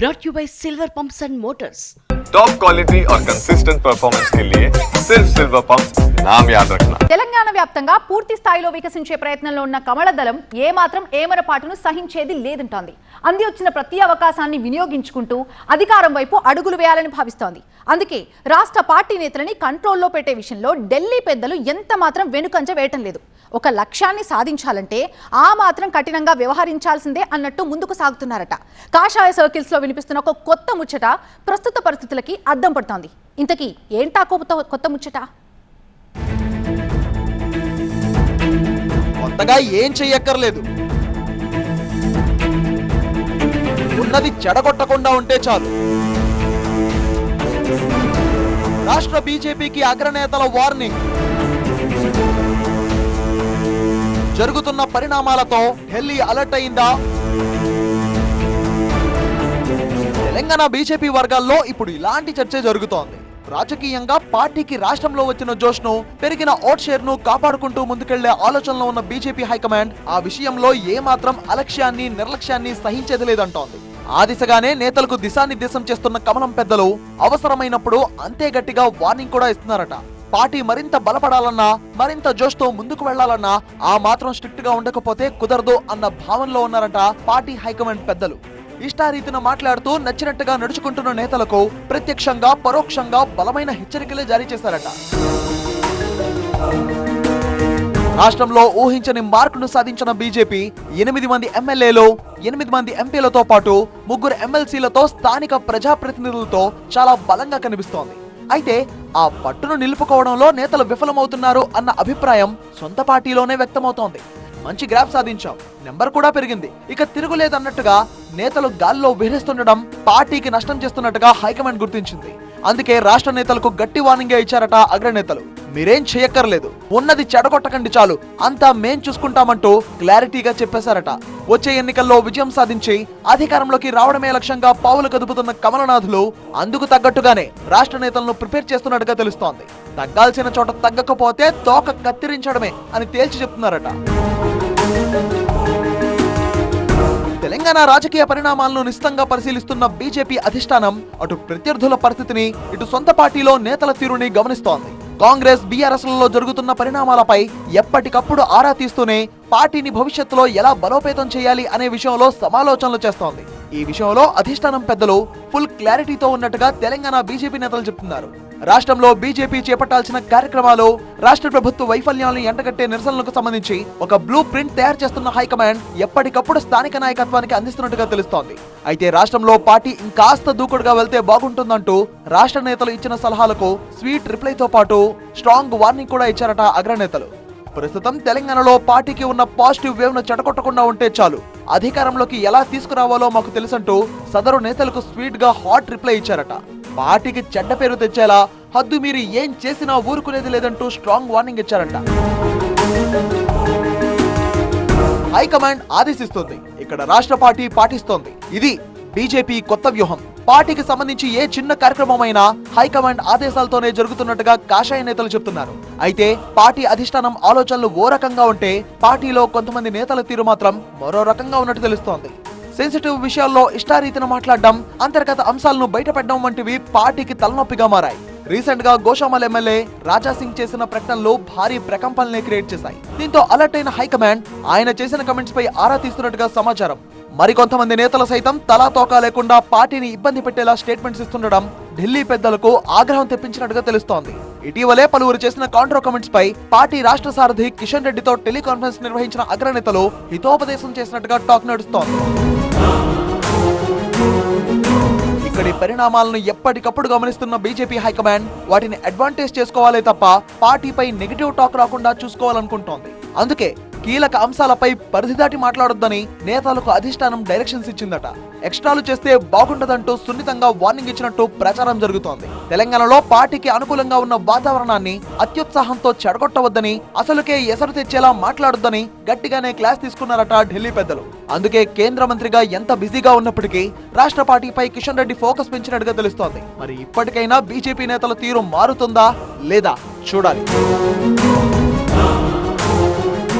brought you by Silver Pumps and Motors. Top quality और consistent performance के लिए सिर्फ सिल्वर पंप नाम याद रखना తెలంగాణ వ్యాప్తంగా పూర్తి స్థాయిలో వికసించే ప్రయత్నంలో ఉన్న కమల దళం ఏమాత్రం ఏమరపాటును సహించేది లేదంటోంది అంది వచ్చిన ప్రతి అవకాశాన్ని వినియోగించుకుంటూ అధికారం వైపు అడుగులు వేయాలని భావిస్తోంది అందుకే రాష్ట్ర పార్టీ నేతలని కంట్రోల్లో పెట్టే విషయంలో ఢిల్లీ పెద్దలు ఎంత మాత్రం వెనుకంజ వేయటం లేదు ఒక లక్ష్యాన్ని సాధించాలంటే ఆ మాత్రం కఠినంగా వ్యవహరించాల్సిందే అన్నట్టు ముందుకు సాగుతున్నారట. కాషాయ సర్కిల్స్లో వినిపిస్తున్న ఒక కొత్త ముచ్చట ప్రస్తుత పరిస్థితులకి అద్దం పడుతోంది. ఇంతకీ ఏంటా కొత్త కొత్త ముచ్చట? కొత్తగా ఏం చెయ్యక్కర్లేదు. ఉన్నది చెడగొట్టకుండా ఉంటే చాలు. రాష్ట్ర బీజేపీకి అగ్రనేతల వార్నింగ్. జరుగుతున్న పరిణామాలతో ఢిల్లీ అలర్ట్ అయిందా? తెలంగాణ బీజేపీ వర్గాల్లో ఇప్పుడు ఇలాంటి చర్చ జరుగుతోంది. రాజకీయంగా పార్టీకి రాష్ట్రంలో వచ్చిన జోష్ను పెరిగిన ఓట్ షేర్ను కాపాడుకుంటూ ముందుకెళ్ళే ఆలోచనలో ఉన్న బీజేపీ హైకమాండ్ ఆ విషయంలో ఏమాత్రం అలక్ష్యాన్ని నిర్లక్ష్యాన్ని సహించేది లేదంటోంది. ఆ దిశగానే నేతలకు దిశానిర్దేశం చేస్తున్న కమలం పెద్దలు అవసరమైనప్పుడు అంతే గట్టిగా వార్నింగ్ కూడా ఇస్తున్నారట. పార్టీ మరింత బలపడాలన్నా మరింత జోష్తో ముందుకు వెళ్ళాలన్నా ఆ మాత్రం స్ట్రిక్ట్గా ఉండకపోతే కుదరదు అన్న భావనలో ఉన్నారట పార్టీ హైకమాండ్ పెద్దలు. ఇష్టారీతిన మాట్లాడుతూ నచ్చినట్టుగా నడుచుకుంటున్న నేతలకు ప్రత్యక్షంగా పరోక్షంగా బలమైన హెచ్చరికలే జారీ చేశారట. రాష్ట్రంలో ఊహించని మార్కును సాధించిన బీజేపీ ఎనిమిది మంది ఎమ్మెల్యేలు ఎనిమిది మంది ఎంపీలతో పాటు ముగ్గురు ఎమ్మెల్సీలతో స్థానిక ప్రజాప్రతినిధులతో చాలా బలంగా కనిపిస్తోంది. అయితే ఆ పట్టును నిలుపుకోవడంలో నేతలు విఫలమవుతున్నారు అన్న అభిప్రాయం సొంత పార్టీలోనే వ్యక్తమవుతోంది. మంచి గ్రాఫ్ సాధించాం. నెంబర్ కూడా పెరిగింది. ఇక తిరుగులేదన్నట్టుగా నేతలు గాల్లో విహరిస్తుండడం పార్టీకి నష్టం చేస్తున్నట్టుగా హైకమాండ్ గుర్తించింది. అందుకే రాష్ట్ర నేతలకు గట్టి వార్నింగే ఇచ్చారట అగ్రనేతలు. మీరేం చేయక్కర్లేదు. ఉన్నది చెడగొట్టకండి చాలు. అంతా మేం చూసుకుంటామంటూ క్లారిటీగా చెప్పేశారట. వచ్చే ఎన్నికల్లో విజయం సాధించి అధికారంలోకి రావడమే లక్ష్యంగా పావులు కదుపుతున్న కమలనాథులు అందుకు తగ్గట్టుగానే రాష్ట్ర నేతలను ప్రిపేర్ చేస్తున్నట్టుగా తెలుస్తోంది. తగ్గాల్సిన చోట తగ్గకపోతే తోక కత్తిరించడమే అని తేల్చి చెప్తున్నారట. తెలంగాణ రాజకీయ పరిణామాలను నిశ్చితంగా పరిశీలిస్తున్న బీజేపీ అధిష్టానం అటు ప్రత్యర్థుల పరిస్థితిని ఇటు సొంత పార్టీలో నేతల తీరుని గమనిస్తోంది. కాంగ్రెస్ బీఆర్ఎస్లలో జరుగుతున్న పరిణామాలపై ఎప్పటికప్పుడు ఆరా తీస్తూనే పార్టీని భవిష్యత్తులో ఎలా బలోపేతం చేయాలి అనే విషయంలో సమాలోచనలు చేస్తోంది. ఈ విషయంలో అధిష్టానం పెద్దలు ఫుల్ క్లారిటీతో ఉన్నట్టుగా తెలంగాణ బీజేపీ నేతలు చెప్తున్నారు. రాష్ట్రంలో బీజేపీ చేపట్టాల్సిన కార్యక్రమాలు రాష్ట్ర ప్రభుత్వ వైఫల్యాలను ఎంటగట్టే నిరసనలకు సంబంధించి ఒక బ్లూ ప్రింట్ తయారు చేస్తున్న హైకమాండ్ ఎప్పటికప్పుడు స్థానిక నాయకత్వానికి అందిస్తున్నట్టుగా తెలుస్తోంది. అయితే రాష్ట్రంలో పార్టీ ఇంకాస్త దూకుడుగా వెళ్తే బాగుంటుందంటూ రాష్ట్ర నేతలు ఇచ్చిన సలహాలకు స్వీట్ రిప్లైతో పాటు స్ట్రాంగ్ వార్నింగ్ కూడా ఇచ్చారట అగ్రనేతలు. ప్రస్తుతం తెలంగాణలో పార్టీకి ఉన్న పాజిటివ్ వేవ్ను చెడగొట్టకుండా ఉంటే చాలు. అధికారంలోకి ఎలా తీసుకురావాలో మాకు తెలుసంటూ సదరు నేతలకు స్వీట్గా హాట్ రిప్లై ఇచ్చారట. పార్టీకి చెడ్డ పేరు తెచ్చేలా హద్దు మీరు ఏం చేసినా ఊరుకునేది లేదంటూ స్ట్రాంగ్ వార్నింగ్ ఇచ్చారంట. హైకమాండ్ ఆదేశిస్తుంది. ఇక్కడ రాష్ట్ర పార్టీ పాటిస్తోంది. ఇది బీజేపీ కొత్త వ్యూహం. పార్టీకి సంబంధించి ఏ చిన్న కార్యక్రమమైనా హైకమాండ్ ఆదేశాలతోనే జరుగుతున్నట్టుగా కాషాయ నేతలు చెప్తున్నారు. అయితే పార్టీ అధిష్టానం ఆలోచనలు ఓ రకంగా ఉంటే పార్టీలో కొంతమంది నేతల తీరు మాత్రం మరో రకంగా ఉన్నట్టు తెలుస్తోంది. సెన్సిటివ్ విషయాల్లో ఇష్టారీతిన మాట్లాడడం అంతర్గత అంశాలను బయటపెట్టడం వంటివి పార్టీకి తలనొప్పిగా మారాయి. రీసెంట్గా గోషామల్ ఎమ్మెల్యే రాజా సింగ్ చేసిన ప్రకటనలు భారీ ప్రకంపనల్ని క్రియేట్ చేశాయి. దీంతో అలర్ట్ అయిన హైకమాండ్ ఆయన చేసిన కమెంట్స్ పై ఆరా తీస్తున్నట్టుగా సమాచారం. మరికొంతమంది నేతలు సైతం తలా తోకా లేకుండా పార్టీని ఇబ్బంది పెట్టేలా స్టేట్మెంట్స్ ఇస్తుండడం ఢిల్లీ పెద్దలకు ఆగ్రహం తెప్పించినట్టుగా తెలుస్తోంది. ఇటీవలే పలువురు చేసిన కాంట్రో కమెంట్స్ పై పార్టీ రాష్ట్ర సారథి కిషన్ రెడ్డితో టెలికాన్ఫరెన్స్ నిర్వహించిన అగ్రనేతలు హితోపదేశం చేసినట్టుగా టాక్ నడుస్తోంది. ఇక్కడి పరిణామాలను ఎప్పటికప్పుడు గమనిస్తున్న బీజేపీ హైకమాండ్ వాటిని అడ్వాంటేజ్ చేసుకోవాలే తప్ప పార్టీపై నెగిటివ్ టాక్ రాకుండా చూసుకోవాలనుకుంటోంది. అందుకే కీలక అంశాలపై పరిధి దాటి మాట్లాడొద్దని నేతలకు అధిష్టానం డైరెక్షన్స్ ఇచ్చిందట. ఎక్స్ట్రాలు చేస్తే బాగుండదంటూ సున్నితంగా వార్నింగ్ ఇచ్చినట్టు ప్రచారం జరుగుతోంది. తెలంగాణలో పార్టీకి అనుకూలంగా ఉన్న వాతావరణాన్ని అత్యుత్సాహంతో చెడగొట్టవద్దని అసలుకే ఎసరు తెచ్చేలా మాట్లాడొద్దని గట్టిగానే క్లాస్ తీసుకున్నారట ఢిల్లీ పెద్దలు. అందుకే కేంద్ర మంత్రిగా ఎంత బిజీగా ఉన్నప్పటికీ రాష్ట్ర పార్టీపై కిషన్ రెడ్డి ఫోకస్ పెంచినట్టుగా తెలుస్తోంది. మరి ఇప్పటికైనా బీజేపీ నేతల తీరు మారుతుందా లేదా? చూడాలి.